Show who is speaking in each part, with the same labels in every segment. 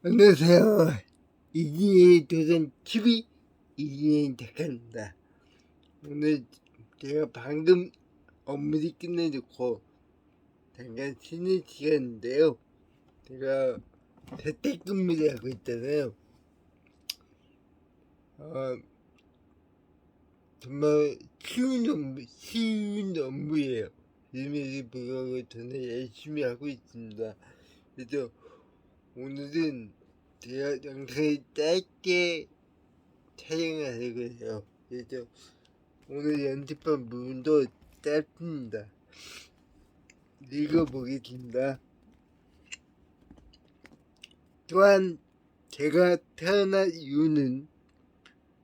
Speaker 1: 안녕하세요. 이진의 도전 TV 이진의 작가입니다. 오늘 제가 방금 업무를 끝내놓고 잠깐 쉬는 시간인데요. 제가 재택근무를 하고 있잖아요. 어, 정말 쉬운 업무, 쉬운 업무예요. 그럼에도 불구하고 저는 열심히 하고 있습니다. 그래서 오늘은 제가 영상을 짧게 촬영을 하려고 해요. 그래서 오늘 연습한 부분도 짧습니다. 읽어보겠습니다. 또한 제가 태어난 이유는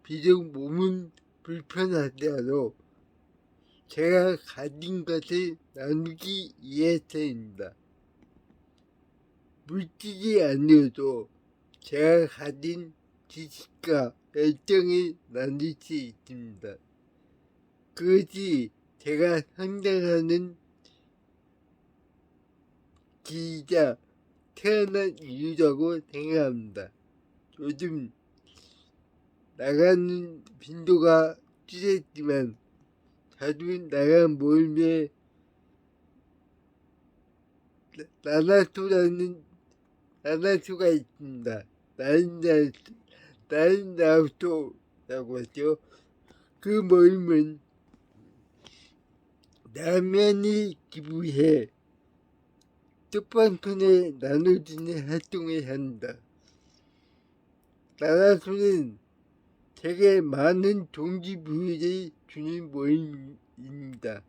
Speaker 1: 비록 몸은 불편하더라도 제가 가진 것을 나누기 위해서입니다. 물질이 아니어도 제가 가진 지식과 열정을 나눌 수 있습니다. 그것이 제가 성장하는 기이자 태어난 이유라고 생각합니다. 요즘 나가는 빈도가 줄었지만 자주 나간 모임에 나나토라는 나나토가 있습니다. 나인나 나인나토라고 하죠. 그 모임은 라면이 기부해 뜻방편에 나눠주는 활동을 한다. 나나토는 되게 많은 동기부여를 주는 모임입니다.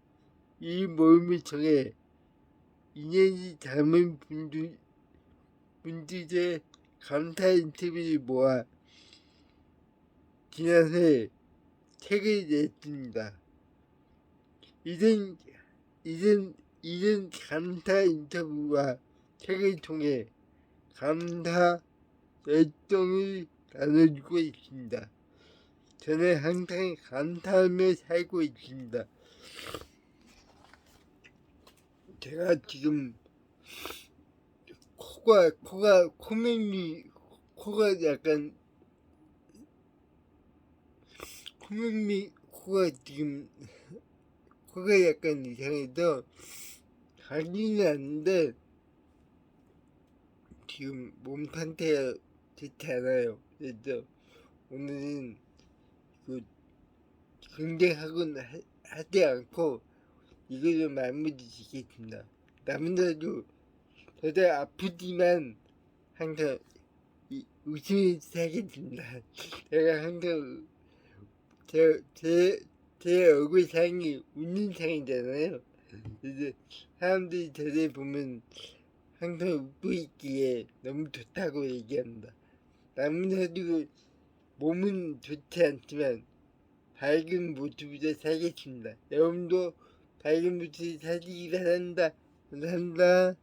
Speaker 1: 이 모임을 통해 인연이 닮은 분들, 분들의 감사 인터뷰를 모아 지난해 책을 냈습니다. 이런, 이런, 이런 감사 인터뷰와 책을 통해 감사 열정을 나눠주고 있습니다. 저는 항상 감사하며 살고 있습니다. 제가 지금 코가 코가 코맹이 코가 약간 코맹이 코가 지금 코가 약간 이상해서 가지는 않는데 지금 몸 상태가 좋지 않아요. 그래서 오늘은 그 굉장하고는 하- 하지 않고 이거를 마무리 짓겠습니다. 남자도 저도 아프지만 항상 이, 웃음이 살겠습니다. 제가 항상 제, 제, 제 얼굴 상이 웃는 상이잖아요. 그래서 사람들이 저를 보면 항상 웃고 있기에 너무 좋다고 얘기합니다. 남자도 몸은 좋지 않지만 밝은 모습으로 살겠습니다. 여러분도 밝은 모습 사시기 바란다. 감사합니다.